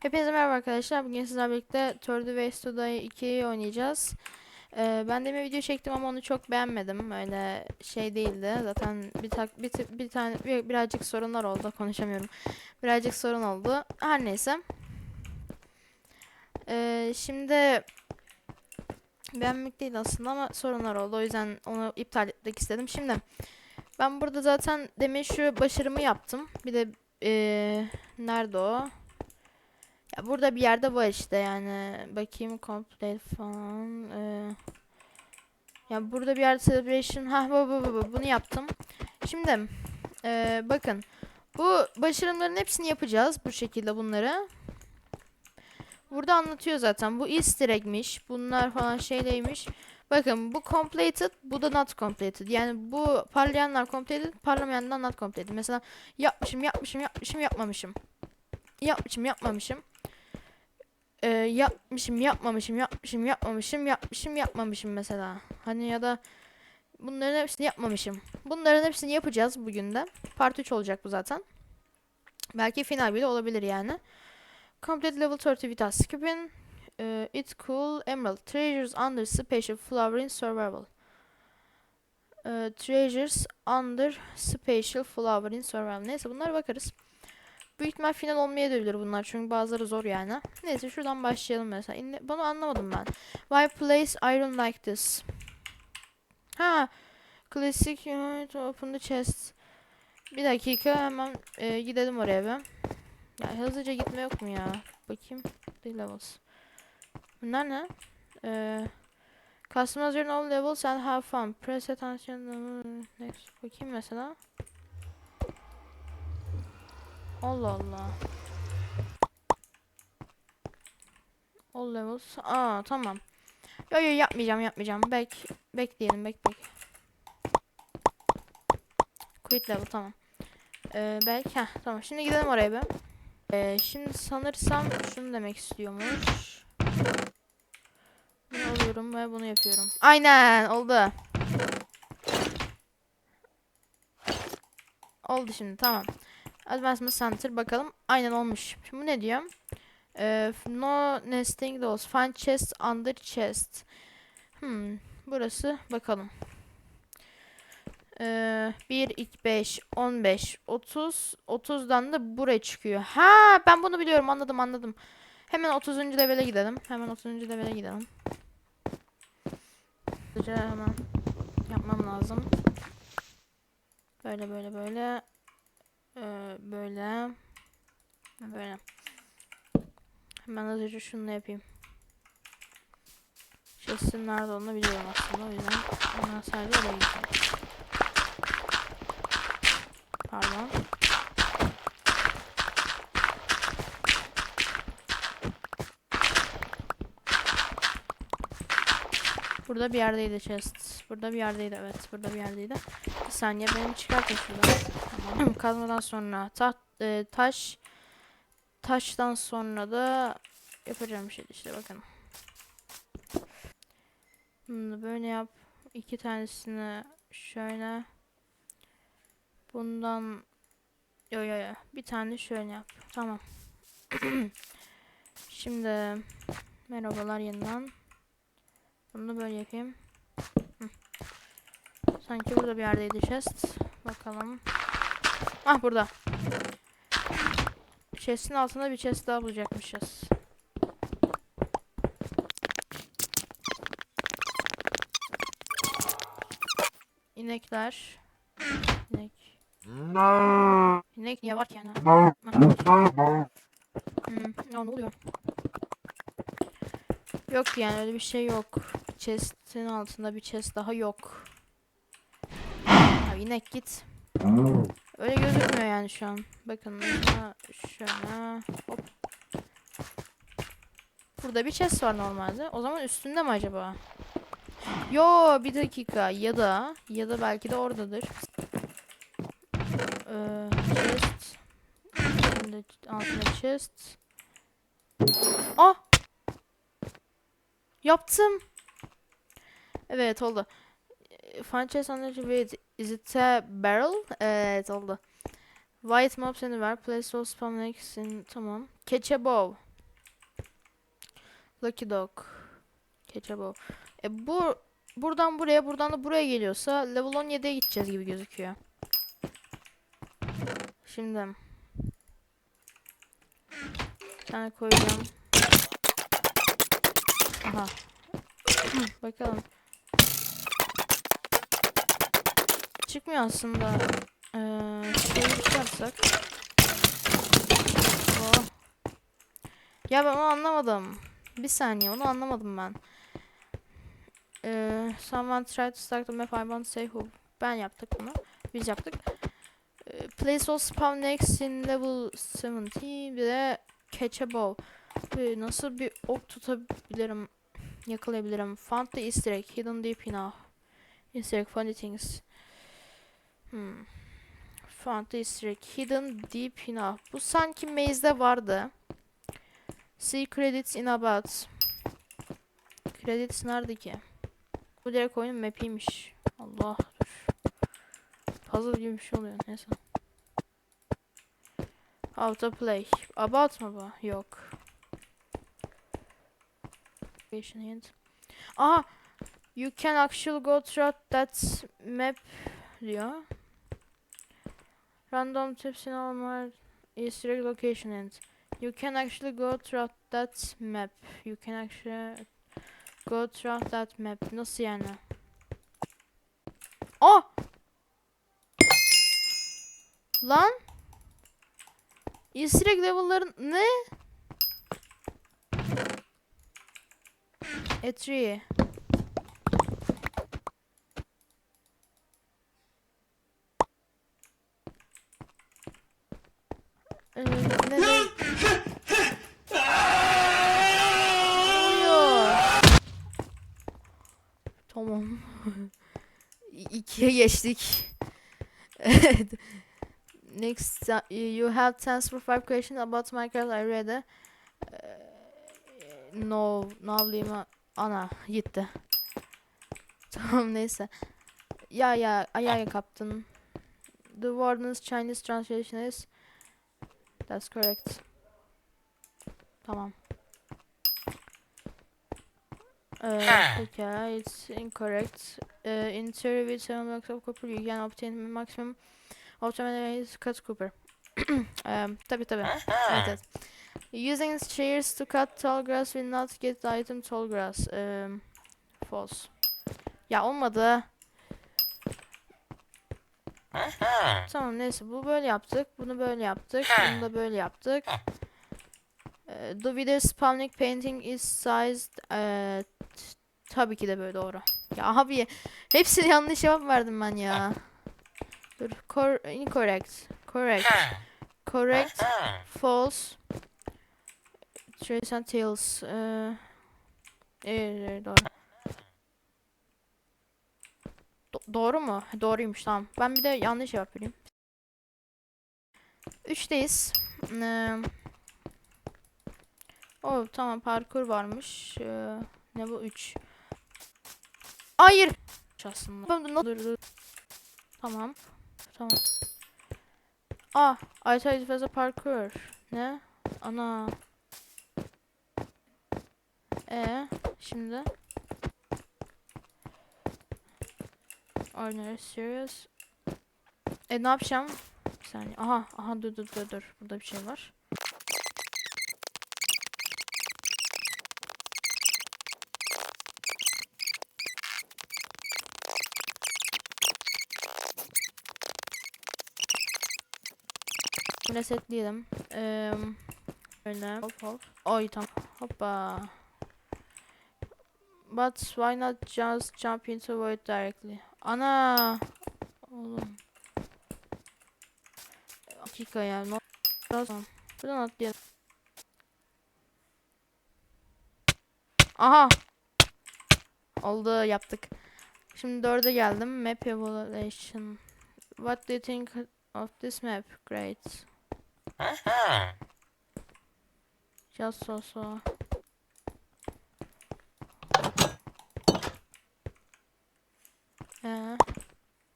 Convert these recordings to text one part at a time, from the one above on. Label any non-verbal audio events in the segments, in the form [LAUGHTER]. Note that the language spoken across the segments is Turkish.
Hepinize merhaba arkadaşlar. Bugün sizlerle birlikte Third Ways to Die 2'yi oynayacağız. Ee, ben de bir video çektim ama onu çok beğenmedim. Öyle şey değildi. Zaten bir tak bir, bir tane bir, birazcık sorunlar oldu. Konuşamıyorum. Birazcık sorun oldu. Her neyse. Ee, şimdi beğenmek değil aslında ama sorunlar oldu. O yüzden onu iptal etmek istedim. Şimdi ben burada zaten demin şu başarımı yaptım. Bir de ee, nerede o? Ya burada bir yerde var işte yani. Bakayım complete falan. Ee, ya burada bir yerde celebration. Ha bu bu bu bu. Bunu yaptım. Şimdi ee, bakın. Bu başarımların hepsini yapacağız. Bu şekilde bunları. Burada anlatıyor zaten. Bu easter egg'miş. Bunlar falan şeyleymiş. Bakın bu completed, bu da not completed. Yani bu parlayanlar completed, parlamayanlar not completed. Mesela yapmışım, yapmışım, yapmışım, yapmamışım. Yapmışım, yapmamışım. Ee, yapmışım, yapmamışım, yapmışım, yapmamışım, yapmışım, yapmamışım mesela. Hani ya da bunların hepsini yapmamışım. Bunların hepsini yapacağız bugün de. Part 3 olacak bu zaten. Belki final bile olabilir yani. Complete level 30 with us. Skipping. Uh, it's cool. Emerald. Treasures under special flower in survival. Uh, treasures under special flower in survival. Neyse bunlara bakarız. Büyük ihtimal final olmayabilir bunlar çünkü bazıları zor yani. Neyse şuradan başlayalım mesela. İnne- Bunu anlamadım ben. Why place iron like this? Ha, classic unit open the chest. Bir dakika hemen e, gidelim oraya bir. Ya hızlıca gitme yok mu ya? Bakayım. The levels. Bunlar ne? Ee, customize your all levels and have fun. Press attention. Next. Bakayım mesela. Allah Allah. All levels. Aa tamam. Yo yo yapmayacağım yapmayacağım. Bek bekleyelim bek bek. Quit level tamam. Ee, belki heh, tamam. Şimdi gidelim oraya bir. Ee, şimdi sanırsam şunu demek istiyormuş. Bunu alıyorum ve bunu yapıyorum. Aynen oldu. Oldu şimdi tamam. Advancement Center bakalım. Aynen olmuş. Şimdi bu ne diyor? Ee, no nesting dolls. Find chest under chest. Hmm. Burası bakalım. Ee, 1, 2, 5, 15, 30. 30'dan da buraya çıkıyor. Ha ben bunu biliyorum anladım anladım. Hemen 30. levele gidelim. Hemen 30. levele gidelim. Hemen yapmam lazım. Böyle böyle böyle. Ee, böyle. Böyle. Hemen hızlıca şunu yapayım. Chest'in nerede olduğunu biliyorum aslında. O yüzden hemen sadece oraya gideceğim. Pardon. Burada bir yerdeydi chest. Burada bir yerdeydi evet. Burada bir yerdeydi. Bir saniye benim çıkartın şuradan. Tamam. [CLEARS THROAT] Kazmadan sonra taht, e, taş taştan sonra da yapacağım şey işte bakın. Bunu böyle yap. İki tanesini şöyle. Bundan yo yo yo bir tane şöyle yap. Tamam. [CLEARS THROAT] Şimdi merhabalar yeniden. Bunu böyle yapayım. Sanki burada bir yerdeydi chest. Bakalım. Ah burada. Chest'in altında bir chest daha bulacakmışız. İnekler. İnek. İnek niye var ki yani? Ya ne oluyor? Yok yani öyle bir şey yok. Chest'in altında bir chest daha yok. Ya inek git. Öyle gözükmüyor yani şu an. Bakın şöyle hop. Burada bir chest var normalde. O zaman üstünde mi acaba? Yo bir dakika ya da ya da belki de oradadır. Ee, chest. Şimdi altında chest. Ah! Yaptım. Evet oldu. Under the wait. Is it a barrel? Evet oldu. White mobs anywhere. Place all spam next in. Tamam. Catch a bow. Lucky Dog. Keçebo. E bu buradan buraya buradan da buraya geliyorsa level 17'ye gideceğiz gibi gözüküyor. Şimdi tane koyacağım. Aha. Bakalım. Çıkmıyor aslında. Ee, şöyle yapsak. Oh. Ya ben onu anlamadım. Bir saniye onu anlamadım ben. Ee, someone tried to start the map I want to say who. Ben yaptık bunu. Biz yaptık. Ee, place all spawn next in level 17 bir de catch a bow. Ee, nasıl bir ok tutabilirim? Yakalayabilirim. Found the easter egg hidden deep enough. Easter egg funny things. Hmm. Found easter hidden deep enough. Bu sanki maze'de vardı. See credits in about. Credits nerede ki? Bu direkt oyunun map'iymiş. Allah dur. Puzzle gibi bir şey oluyor neyse. How to play. About mı bu? Yok. Hint. Aha! You can actually go through that map diyor. Random tips in all more Easter location hint. You can actually go through that map. You can actually go through that map. Nasıl yani? Oh! Lan! Easter egg level'ların ne? A tree. Ee, ne ne? oluyor? Tamam. İkiye geçtik. [LAUGHS] Evet. Next, uh, you have chance for five questions about Minecraft. I read it. Ee, No, yapayım? Ana gitti. [LAUGHS] Tamam neyse. Ya ya ayağa kaptın. The warden's Chinese translation is That's correct. Tamam. Uh, pekala, it's incorrect. Uh, in theory with 7 blocks of copper you can obtain maximum 7 cut copper. um, tabi tabi. Evet, evet. Using shears to cut tall grass will not get the item tall grass. Um, false. Ya olmadı. Tamam neyse bu böyle yaptık. Bunu böyle yaptık. Bunu da böyle yaptık. Ee, the wither spawning painting is sized. Ee, t- tabii ki de böyle doğru. Ya abi hepsini yanlış cevap verdim ben ya. Dur. Cor incorrect. Correct. Correct. False. Trace and Tails. Ee, evet, doğru. Do- doğru mu? Doğruymuş tamam. Ben bir de yanlış cevap vereyim. Üçteyiz. Ee, oh tamam parkur varmış. Ee, ne bu? Üç. Hayır. Aslında. Dur, dur. Tamam. Tamam. Ah, I thought it was a parkour. Ne? Ana. E şimdi Ordinary serious. E ne yapacağım? Bir saniye. Aha, aha dur dur dur dur. Burada bir şey var. Resetleyelim. Eee Öyle. Hop hop. Oy tamam. Hoppa. But why not just jump into void directly? Ana. Oğlum. Dakika ya. Ne Tamam. Buradan atlayalım. Aha. Oldu yaptık. Şimdi dörde geldim. Map evaluation. What do you think of this map? Great. Just so so. Ee,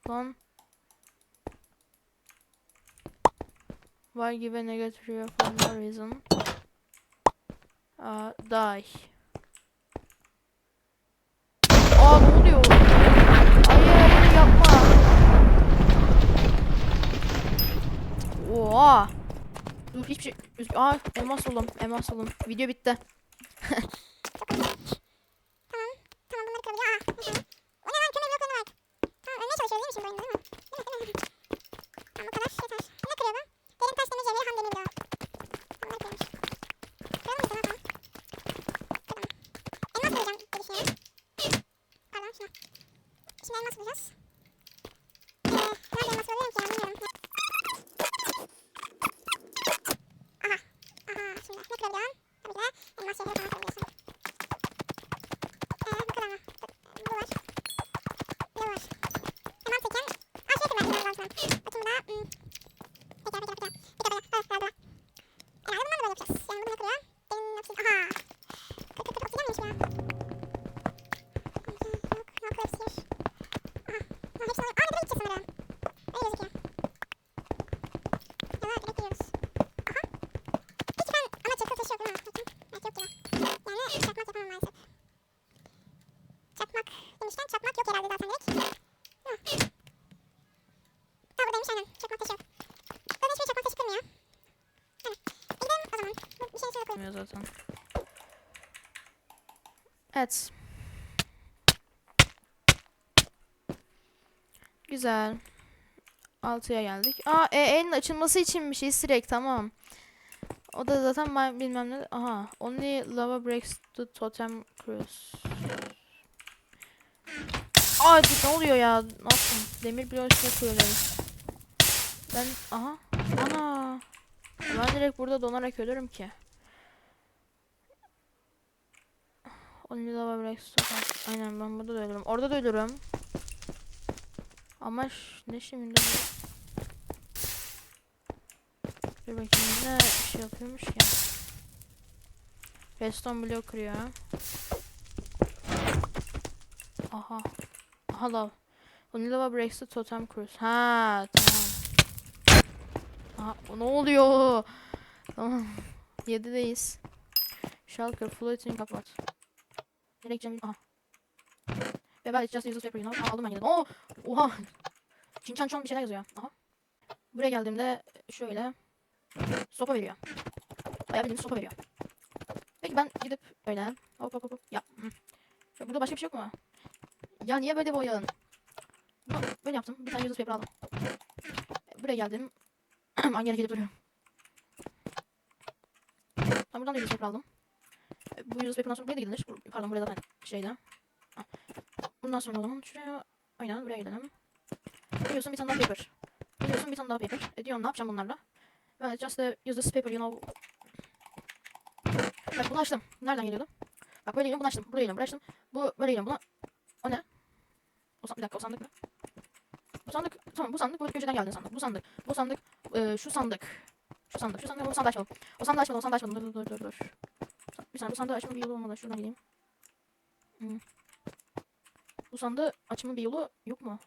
lan. Negative review for no reason? Uh, die. Hiçbir şey. Aa elmas buldum. Elmas buldum. Video bitti. [LAUGHS] Tamam bunları kırabiliyor. Aa. hı hı. O ne lan kömür bloklarına bak. Tamam ölmeye çalışıyoruz değil mi şimdi oyunda değil mi? Mi değil mi? Tamam bu kadar yeter. Ne kırıyor bu? Derin taş demir cevheri ham demir bloğu. Tamam bunları kırıyormuş. Kıralım mı sana tamam. Kıralım. Elmas bulacağım diye düşünüyorum. Pardon şuna. Şimdi elmas bulacağız. Ee, nerede elmas bulabilirim ki ya bilmiyorum. Aha. Aha şimdi ne kırabiliyorsun? Tabii ki de elmas şeyleri falan kırabiliyorsun. Ee, bu kadar mı? Bu var. Bu var. Tamam teken. Aa şey kırmaya kırmaya lazım. Bakayım da. Hmm. Teker teker teker. Teker teker. Ha herhalde var. Herhalde bundan da böyle yapacağız. Yani bunu kırıyor. Derin obsidian. Aha. Kır kır kır obsidian mıymış bu ya? Yok. Yok obsidian. Aha. Ha hepsini alayım. Aa ne gideceğiz sanırım. Öyle gözüküyor. Ya da direkt giriyoruz. Aha. Hiç ben ama çakıl taşı yok değil mi? Bakayım. Belki yok gibi. Yani çakmak yapamam maalesef. Çakmak demişken çakmak yok herhalde zaten direkt. Hı. Ha buradaymış aynen. Çakmak taşı yok. Zaten hiçbir çakmak taşı kırmıyor. Hani. Gidelim o zaman. Bir şey. Bilmiyor zaten. Evet. Güzel. 6'ya geldik. Aa e, elin açılması içinmiş easter egg tamam. O da zaten ben bilmem ne. Aha. Only lava breaks the totem cruise. Aa ne oluyor ya? Nasıl? Demir bloğu üstüne koyuyorlar. Ben aha. Ana. Ben direkt burada donarak ölürüm ki. Only lava breaks totem. Aynen ben burada da ölürüm. Orada da ölürüm. Ama ne şimdi? Dur bakayım ne şey yapıyormuş ya. Redstone bloğu kırıyor. ha. Aha. Aha lav. Only lava breaks the totem cruise. Ha tamam. Aha ne oluyor? Tamam. [LAUGHS] 7'deyiz. Shulker floating apart. Nereye gideceğim? Aha. Ve just use paper you know. Aa, aldım ben yine. Oo! Oha! Çinçan çon bir şeyler yazıyor. Aha. Buraya geldiğimde şöyle sopa veriyor. Bayağı bildiğin sopa veriyor. Peki ben gidip böyle hop hop hop ya. Ya Burada başka bir şey yok mu? Ya niye böyle boyun? Böyle yaptım. Bir tane useless paper aldım. Buraya geldim. [CLEARS THROAT] Aynı yere gelip duruyorum. Ben buradan da useless paper aldım. Bu useless paper'dan sonra buraya da gidilir. Pardon buraya zaten şeyde. Bundan sonra o zaman şuraya aynen buraya gidelim. Biliyorsun bir tane daha paper. Biliyorsun bir tane daha paper. E diyorum ne yapacağım bunlarla? Ben just uh, use this paper you know. Bak bunu açtım. Nereden geliyordu? Bak böyle geliyorum bunu açtım. Buraya geliyorum bunu açtım. Bu böyle geliyorum buna. O ne? O bir dakika o sandık mı? Bu sandık tamam bu sandık bu köşeden geldi sandık. Bu sandık. Bu sandık e, şu sandık. Şu sandık. Şu sandık. Bu sandığı açmadım. O sandığı açmadım. O sandığı açmadım. Dur dur dur dur. Bir saniye bu sandığı açma bir yolu olmalı. Şuradan gideyim. Hmm. Bu sandığı açma bir yolu yok mu?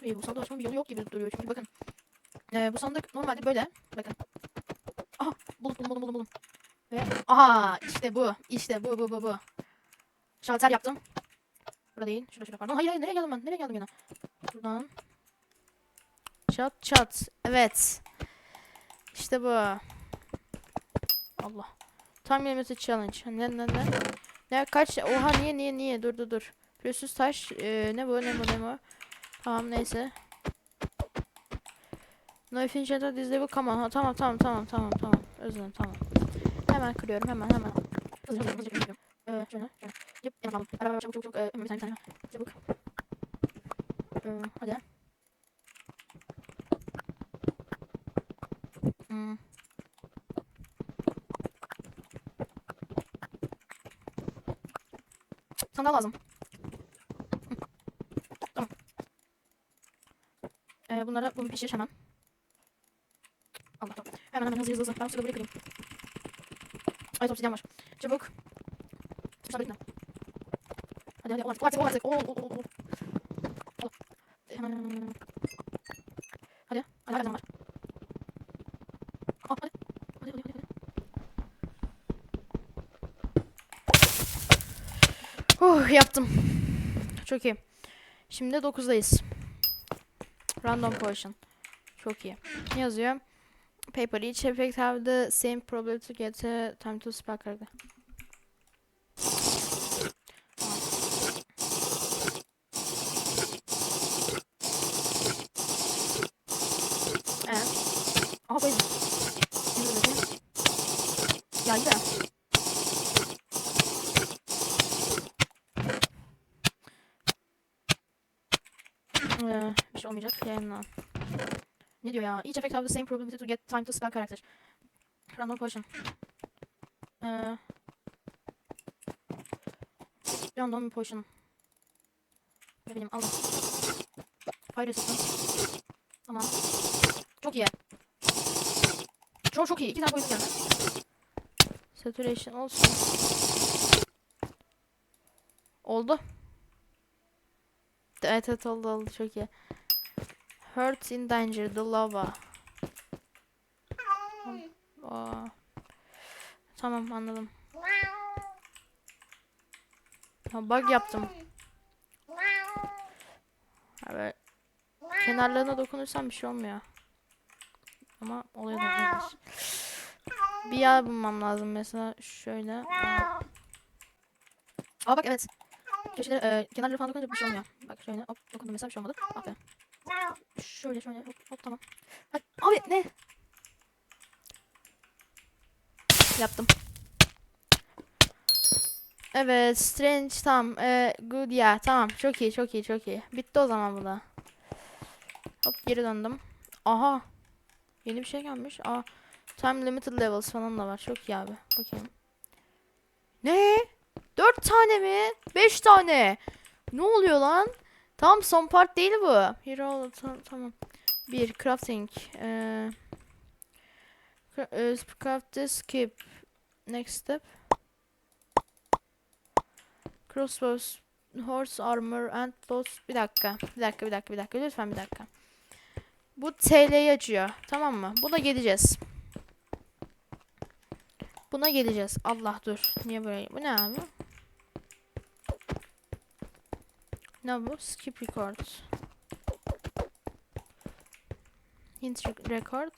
Hayır bu sandığı açma bir yolu yok gibi duruyor. Çünkü bakın. Ee, bu sandık normalde böyle. Bakın. Aha buldum buldum buldum buldum. Ve aha işte bu. İşte bu bu bu bu. Şalter yaptım. Burada değil. Şurada şurada pardon. Hayır hayır nereye geldim ben? Nereye geldim yine? Buradan. Çat çat. Evet. İşte bu. Allah. Tam limit challenge. Ne ne ne? Ne kaç? Oha niye niye niye? Dur dur dur. Pürüzsüz taş. Ee, ne bu ne bu ne bu? Tamam neyse. Efficient this level come on. Ha, tamam tamam tamam tamam tamam. Özür tamam. Hemen kırıyorum hemen hemen. Hızlı hızlı hızlı. Ee, şöyle. Yap yapalım. Beraber çabuk çabuk çabuk. Ee, bir tane bir tane. Çabuk. Ee, hadi. Hmm. Sandal lazım. Tamam. Ee, bunlara bunu pişir hemen. Allah. Hemen hemen hızlı hızlı hızlı. Ben şurada buraya kırayım. Ay obsidyen var. Çabuk. Şuna bekle. Hadi hadi artık artık artık. Ol. Ol. Hemen hemen hemen hemen. Hadi. Hadi hadi var. Aa, hadi. Hadi hadi hadi. hadi. Oh yaptım. Çok iyi. Şimdi 9'dayız. Random potion. Çok iyi. Ne yazıyor? Paper. Each effect have the same probability to get a time to spell character. Evet. Dedi. Ya yürü. Ee, bir şey olmayacak. Yayınla. Ne diyor ya? Each effect have the same probability to get time to spell character. Random potion. Ee, random potion. Ne bileyim aldım. Fire resistance. Tamam. Çok iyi. Çok çok iyi. İki tane poison geldi. Saturation olsun. Oldu. Evet evet oldu oldu çok iyi. Hurt in danger the lava. Aa. Tamam anladım. Ha, bug yaptım. Böyle kenarlarına dokunursam bir şey olmuyor. Ama oluyor da. Bir yer bulmam lazım mesela şöyle. Aa, Aa bak evet. Köşeleri, e, kenarları falan dokununca bir şey olmuyor. Bak şöyle hop dokundum mesela bir şey olmadı. Aferin. Şöyle şöyle hop hop tamam. Hadi, abi ne? Yaptım. Evet strange tamam. Ee, good ya tamam. Çok iyi çok iyi çok iyi. Bitti o zaman bu da. Hop geri döndüm. Aha. Yeni bir şey gelmiş. Aa. Time limited levels falan da var. Çok iyi abi. Bakayım. Ne? Dört tane mi? Beş tane. Ne oluyor lan? Tamam son part değil bu. Hero tam- tamam. Bir crafting. Ee, cra- craft this skip. Next step. Crossbows, horse armor and bows. Bir dakika. Bir dakika, bir dakika, bir dakika. Lütfen bir dakika. Bu TL'yi açıyor. Tamam mı? Buna geleceğiz. Buna geleceğiz. Allah dur. Niye böyle? Bu ne abi? Ne bu? Skip record. Hint rec- record.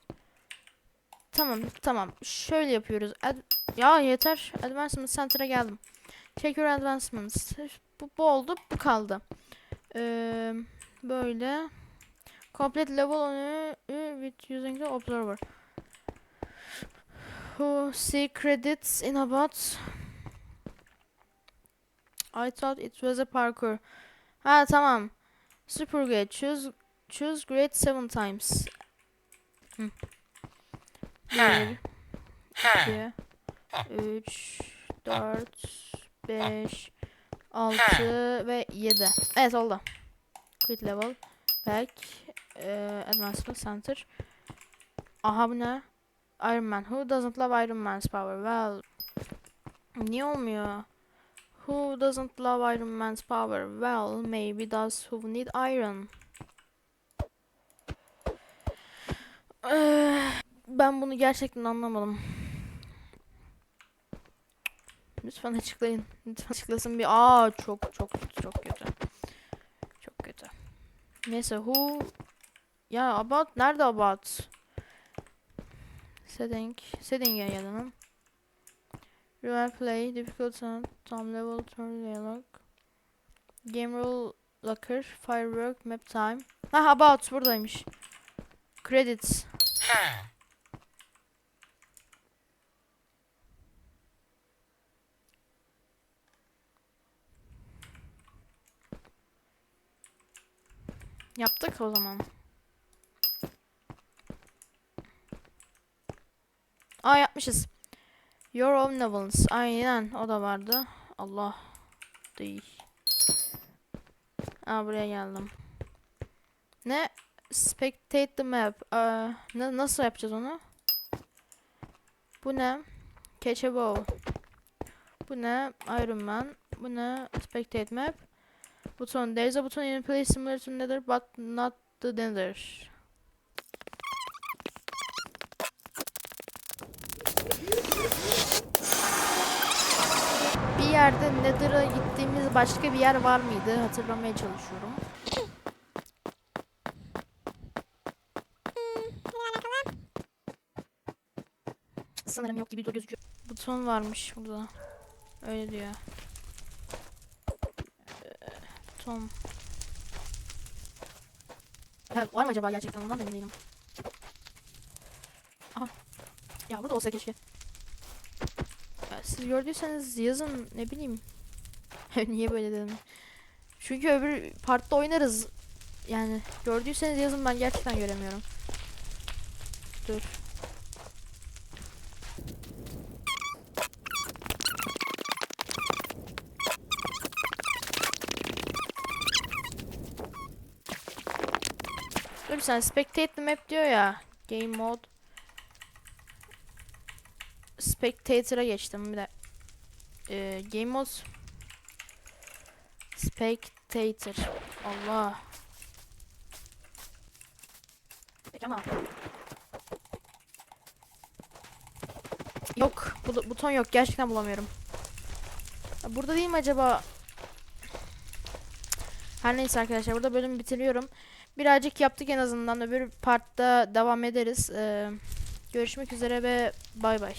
Tamam tamam. Şöyle yapıyoruz. Ad- ya yeter. Advancement Center'a geldim. Check your advancements. Bu, bu oldu. Bu kaldı. Ee, böyle. Complete level on with using the observer. Who see credits in about I thought it was a parkour. Ha tamam. Super great. Choose choose great seven times. Hı. Bir, iki, üç, dört, beş, altı ve yedi. Evet oldu. Quit level. Back. eee, advancement center. Aha bu ne? Iron Man. Who doesn't love Iron Man's power? Well. Niye olmuyor? Who doesn't love Iron Man's power? Well, maybe does who need iron. Eh, Ben bunu gerçekten anlamadım. Lütfen açıklayın. Lütfen açıklasın bir. Aa çok çok çok kötü. Çok kötü. Neyse who ya about nerede about? Setting setting'e Real play difficult sound time level turn dialog. Game rule locker firework map time. Ha about buradaymış. Credits. Yaptık o zaman. Aa yapmışız. Your own novels. Aynen o da vardı. Allah. Değil. Aa buraya geldim. Ne? Spectate the map. Aa, na- nasıl yapacağız onu? Bu ne? Catch a bow. Bu ne? Iron Man. Bu ne? Spectate map. Buton. There is a button in place similar to nether but not the nether. Bir yerde nether'a gittiğimiz başka bir yer var mıydı? Hatırlamaya çalışıyorum. Sanırım yok gibi dur gözüküyor. Buton varmış burada. Öyle diyor. Buton. Ha, var mı acaba gerçekten ondan da emin değilim. Aha. Ya burada olsa keşke. Siz gördüyseniz yazın ne bileyim. [LAUGHS] Niye böyle dedim. Çünkü öbür partta oynarız. Yani gördüyseniz yazın ben gerçekten göremiyorum. Dur. Dur sen spectate the map diyor ya. Game mode. Spectator'a geçtim bir de. Ee, game mode. Spectator. Allah. Ama Yok. Bu, buton yok. Gerçekten bulamıyorum. Burada değil mi acaba? Her neyse arkadaşlar. Burada bölümü bitiriyorum. Birazcık yaptık en azından. Öbür partta devam ederiz. Ee, görüşmek üzere ve bay bay.